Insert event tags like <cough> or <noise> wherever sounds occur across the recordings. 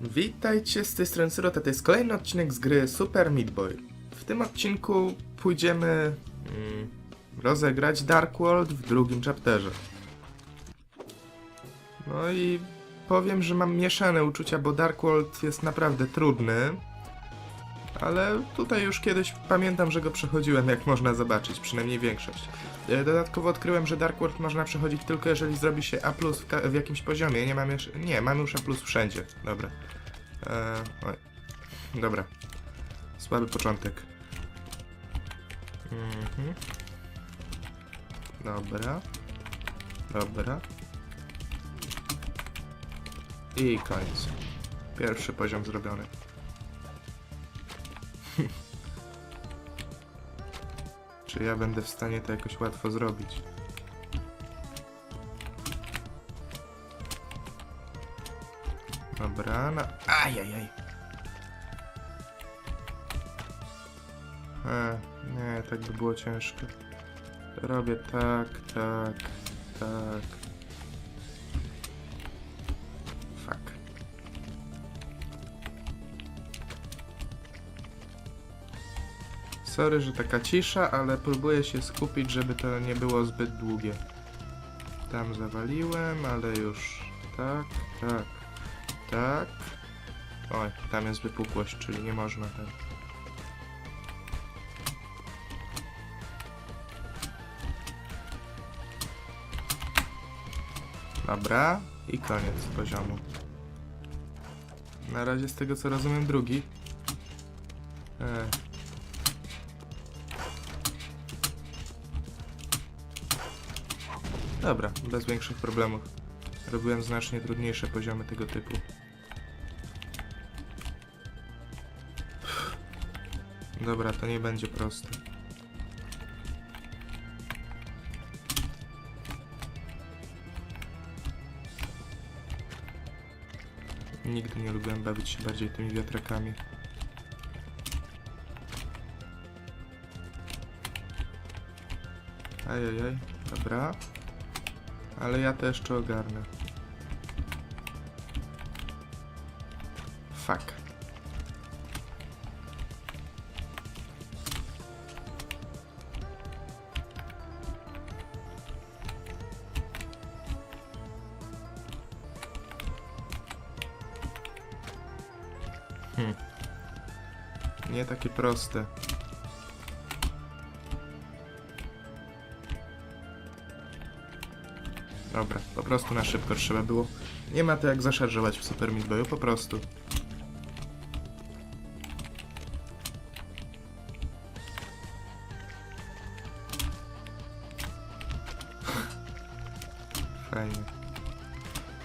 Witajcie, z tej strony Syrota, to jest kolejny odcinek z gry Super Meat Boy. W tym odcinku pójdziemy mm, rozegrać Dark World w drugim chapterze. No i powiem, że mam mieszane uczucia, bo Dark World jest naprawdę trudny. Ale tutaj już kiedyś pamiętam, że go przechodziłem, jak można zobaczyć, przynajmniej większość. E, Dodatkowo odkryłem, że Dark World można przechodzić tylko jeżeli zrobi się A w, w jakimś poziomie. Nie mam jeszcze. Nie, mam już A wszędzie. Dobra. E, oj. Dobra. Słaby początek. Mhm. Dobra. Dobra. I koniec. Pierwszy poziom zrobiony. Czy ja będę w stanie to jakoś łatwo zrobić? Dobra, no. Ajajaj. E, nie, tak by było ciężko. Robię tak, tak, tak. Sorry, że taka cisza, ale próbuję się skupić, żeby to nie było zbyt długie. Tam zawaliłem, ale już tak, tak, tak. Oj, tam jest wypukłość, czyli nie można tak. Dobra, i koniec poziomu. Na razie z tego co rozumiem drugi. E, Dobra, bez większych problemów. Robiłem znacznie trudniejsze poziomy tego typu. Dobra, to nie będzie proste. Nigdy nie lubiłem bawić się bardziej tymi wiatrakami. Ajajaj, dobra. Ale ja to jeszcze ogarnę. Fuck. Hmm. Nie takie proste. Dobra, po prostu na szybko trzeba było. Nie ma to jak zaszarżować w Super Meat Boyu, po prostu. <laughs> Fajnie.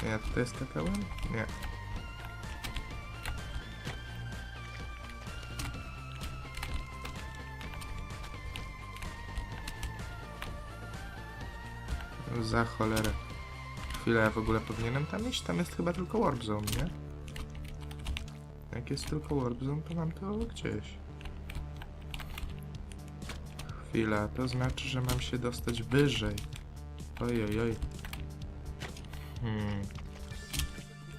Ja tutaj skakałem? Nie. Za cholerę. Chwilę, w ogóle powinienem tam iść? Tam jest chyba tylko Warp Zone, nie? Jak jest tylko Warp Zone, to mam to gdzieś. Chwila, to znaczy, że mam się dostać wyżej. Oj, oj, oj. Hmm.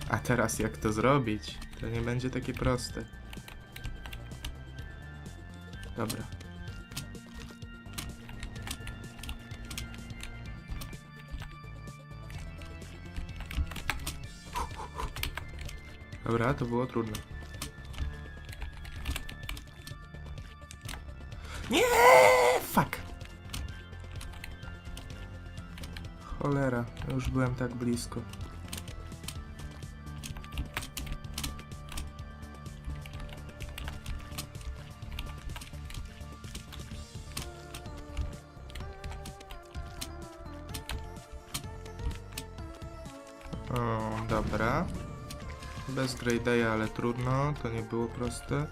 A teraz jak to zrobić? To nie będzie takie proste. Dobra. Dobra, to było trudne. Nie, fuck. Cholera, już byłem tak blisko. Bez Grey ale trudno, to nie było proste.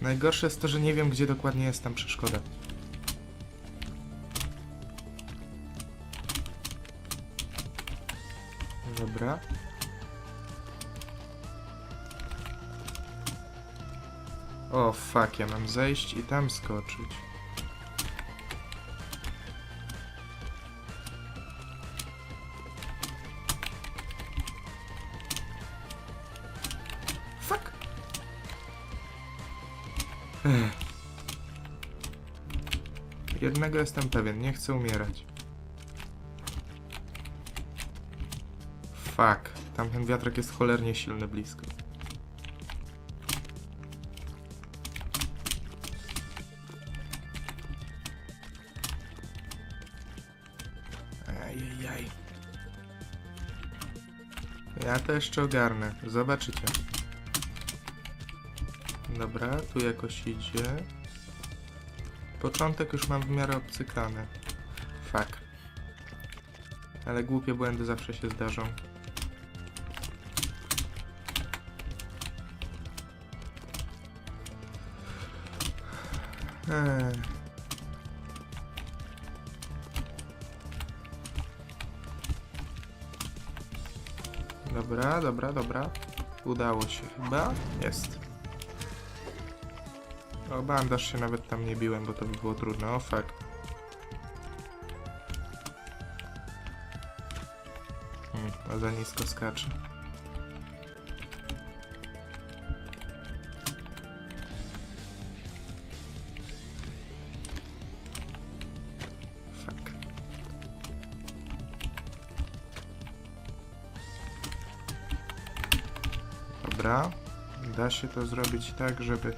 Najgorsze jest to, że nie wiem, gdzie dokładnie jest tam przeszkoda. Dobra. Fuck, ja mam zejść i tam skoczyć. Fuck! Ech. Jednego jestem pewien, nie chcę umierać. Fuck, tamten wiatrak jest cholernie silny blisko. To jeszcze ogarnę, zobaczycie. Dobra, tu jakoś idzie. Początek już mam w miarę obcykany. Fuck. Ale głupie błędy zawsze się zdarzą. Ech. Dobra, dobra, dobra. Udało się chyba. Jest. O, bandaż się nawet tam nie biłem, bo to by było trudne. O, fuck. Hmm, za nisko skacze. Dobra. Da się to zrobić tak, żeby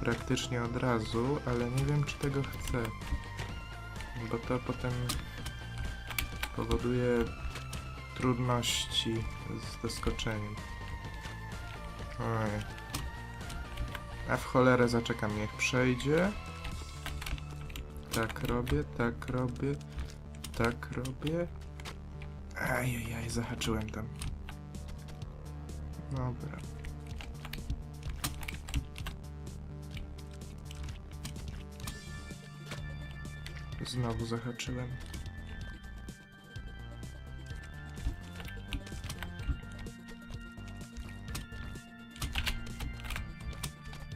praktycznie od razu, ale nie wiem czy tego chcę. Bo to potem powoduje trudności z doskoczeniem. Oj. A w cholerę zaczekam, niech przejdzie. Tak robię, tak robię, tak robię. Ajajaj, zahaczyłem tam. Dobra. Znowu zahaczyłem.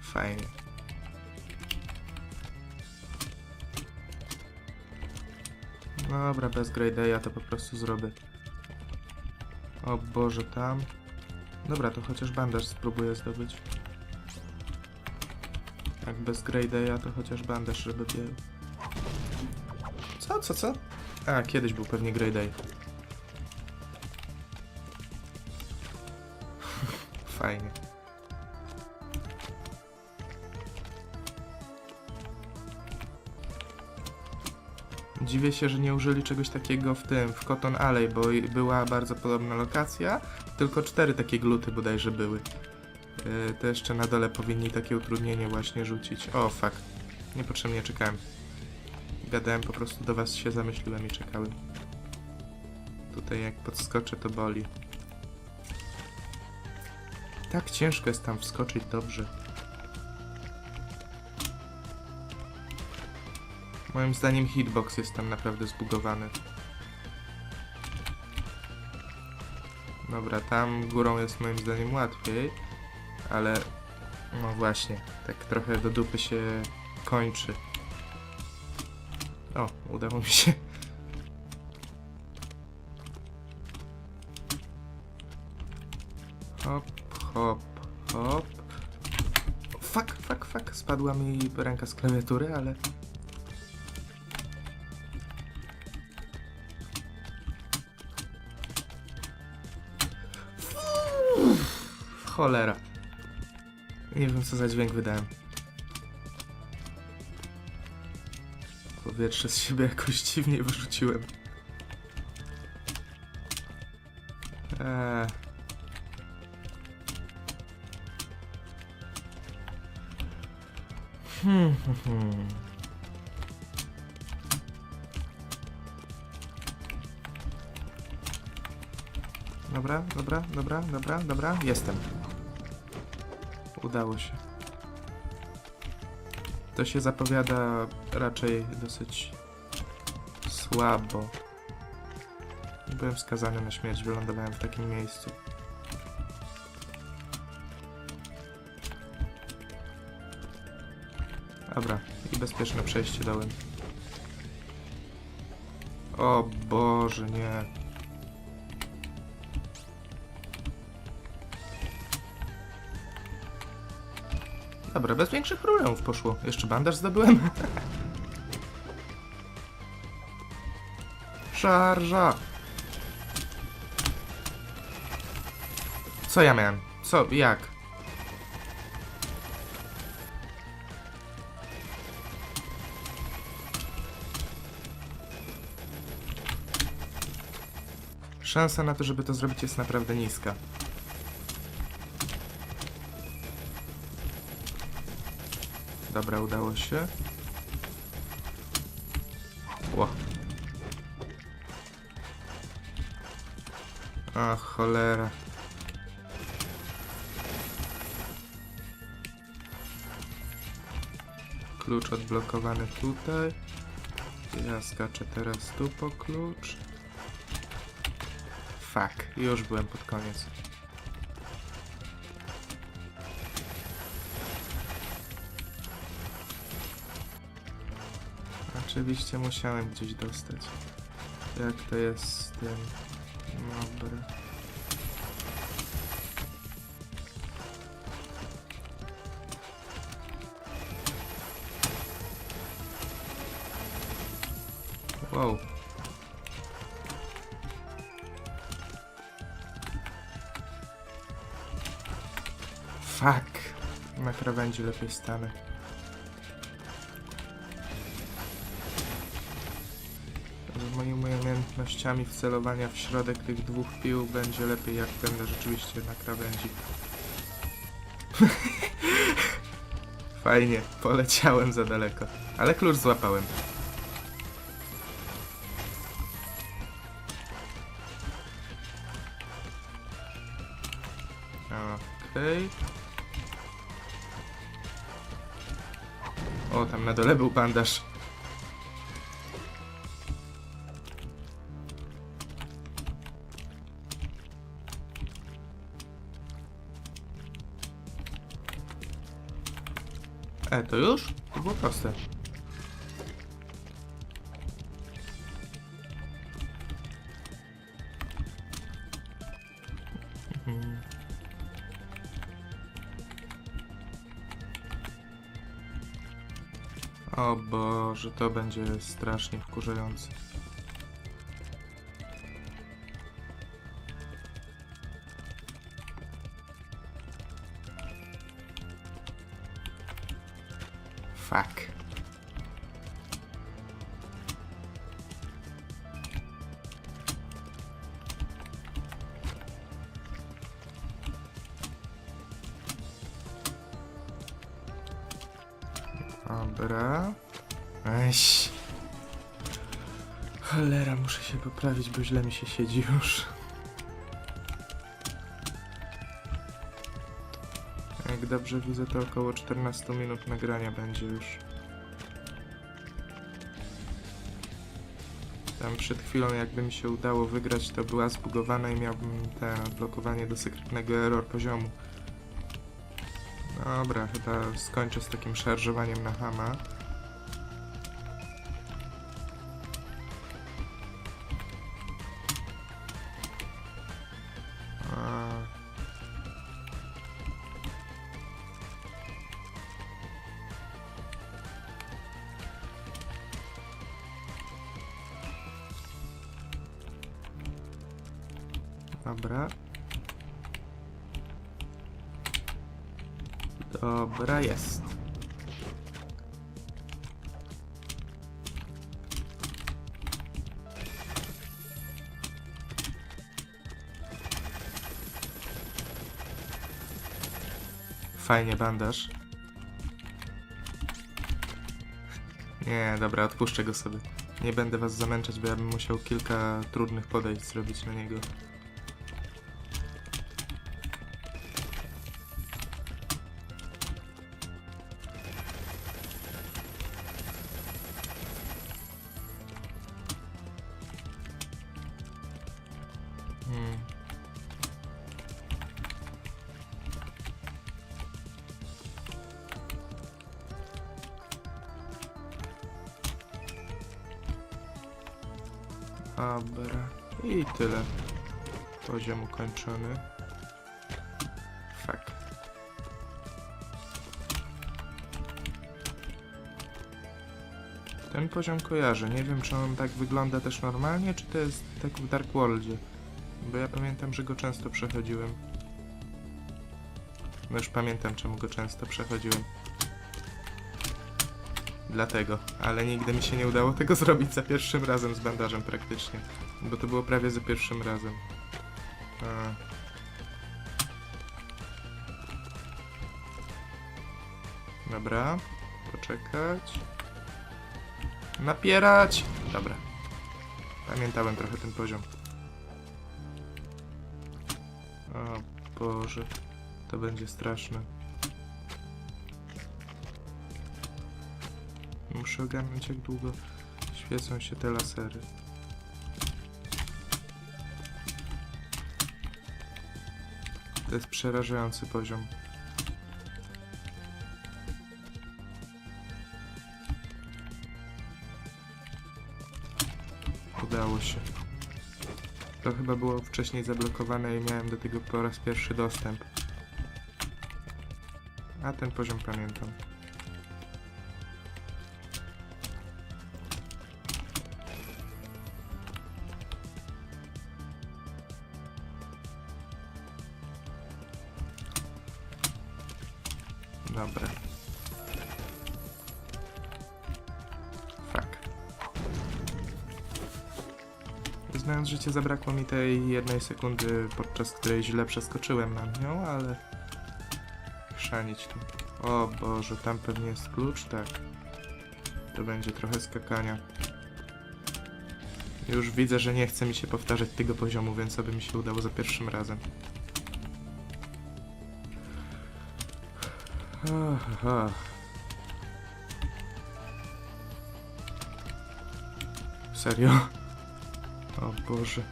Fajnie. Dobra, bez Grey ja to po prostu zrobię. O Boże, tam. Dobra, to chociaż bandaż spróbuję zdobyć. Jak bez Grey to chociaż bandaż, żeby biegł. Co, co, co? A, kiedyś był pewnie Grey Day. <laughs> Fajnie. Dziwię się, że nie użyli czegoś takiego w tym, w Cotton Alley, bo była bardzo podobna lokacja, tylko cztery takie gluty bodajże były. Yy, to jeszcze na dole powinni takie utrudnienie właśnie rzucić. O, fuck. Niepotrzebnie czekałem. Gadałem po prostu do was się zamyśliłem i czekałem. Tutaj jak podskoczę to boli. Tak ciężko jest tam wskoczyć dobrze. Moim zdaniem hitbox jest tam naprawdę zbugowany. Dobra, tam górą jest moim zdaniem łatwiej, ale no właśnie, tak trochę do dupy się kończy. O, udało mi się. Hop, hop, hop. Fuck, fuck, fuck. Spadła mi ręka z klawiatury, ale... Cholera. Nie wiem, co za dźwięk wydałem. Powietrze z siebie jakoś dziwnie wyrzuciłem. Eee. Hmm, hmm, hmm. Dobra, dobra, dobra, dobra, dobra, jestem. Udało się. To się zapowiada raczej dosyć słabo. Byłem skazany na śmierć, wylądowałem w takim miejscu. Dobra, i bezpieczne przejście dołem. O Boże, nie. Dobra, bez większych problemów poszło. Jeszcze bandaż zdobyłem. <laughs> Szarża! Co ja miałem? Co? Jak? Szansa na to, żeby to zrobić jest naprawdę niska. Dobra, udało się. Ło. Ach, cholera. Klucz odblokowany tutaj. Ja skaczę teraz tu po klucz. Fuck, już byłem pod koniec. Oczywiście musiałem gdzieś dostać. Jak to jest z tym? Dobra. Wow. Fuck. Na krawędzi lepiej stanę. Umiejętnościami wcelowania w środek tych dwóch pił będzie lepiej jak będę rzeczywiście na krawędzi. <laughs> Fajnie, poleciałem za daleko. Ale klucz złapałem. Okej. O, tam na dole był bandaż. To już? To było proste. Mhm. O Boże, to będzie strasznie wkurzające. Dobra. Eś. Cholera, muszę się poprawić, bo źle mi się siedzi już. Jak dobrze widzę, to około 14 minut nagrania będzie już. Tam przed chwilą, jakby mi się udało wygrać, to była zbugowana i miałbym te odblokowanie do sekretnego error poziomu. Dobra, chyba skończę z takim szarżowaniem na hama. Fajnie bandaż. Nie, dobra, odpuszczę go sobie. Nie będę was zamęczać, bo ja bym musiał kilka trudnych podejść zrobić na niego. Hmm. Dobra. I tyle. Poziom ukończony. Fuck. Ten poziom kojarzę. Nie wiem, czy on tak wygląda też normalnie, czy to jest tak w Dark Worldzie. Bo ja pamiętam, że go często przechodziłem. No już pamiętam, czemu go często przechodziłem. Dlatego, ale nigdy mi się nie udało tego <laughs> zrobić za pierwszym razem z bandażem praktycznie. Bo to było prawie za pierwszym razem. A. Dobra, poczekać. Napierać! Dobra. Pamiętałem trochę ten poziom. O Boże, to będzie straszne. Muszę ogarnąć jak długo świecą się te lasery. To jest przerażający poziom. Udało się. To chyba było wcześniej zablokowane i miałem do tego po raz pierwszy dostęp. A ten poziom pamiętam. Dobra. Fuck. Znając życie, zabrakło mi tej jednej sekundy, podczas której źle przeskoczyłem nad nią, ale... Chrzanić tu. O Boże, tam pewnie jest klucz? Tak. To będzie trochę skakania. Już widzę, że nie chce mi się powtarzać tego poziomu, więc aby mi się udało za pierwszym razem. Serio? O Boże.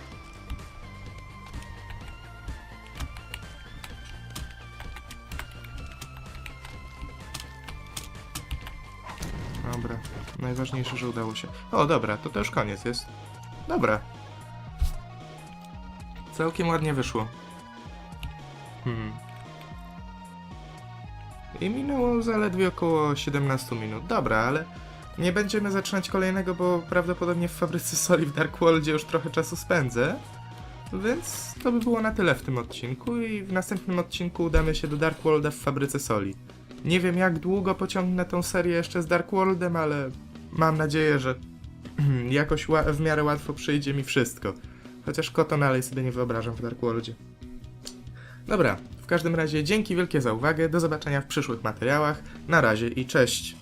Dobra. Najważniejsze, że udało się. O, dobra, to już koniec jest. Dobra. Całkiem ładnie wyszło. Hmm. I minęło zaledwie około 17 minut. Dobra, ale nie będziemy zaczynać kolejnego, bo prawdopodobnie w fabryce soli w Dark Worldzie już trochę czasu spędzę. Więc to by było na tyle w tym odcinku i w następnym odcinku udamy się do Dark Worlda w fabryce soli. Nie wiem jak długo pociągnę tą serię jeszcze z Dark Worldem, ale mam nadzieję, że <clears throat> jakoś w miarę łatwo przyjdzie mi wszystko. Chociaż kota dalej sobie nie wyobrażam w Dark Worldzie. Dobra, każdym razie dzięki wielkie za uwagę, do zobaczenia w przyszłych materiałach. Na razie i cześć!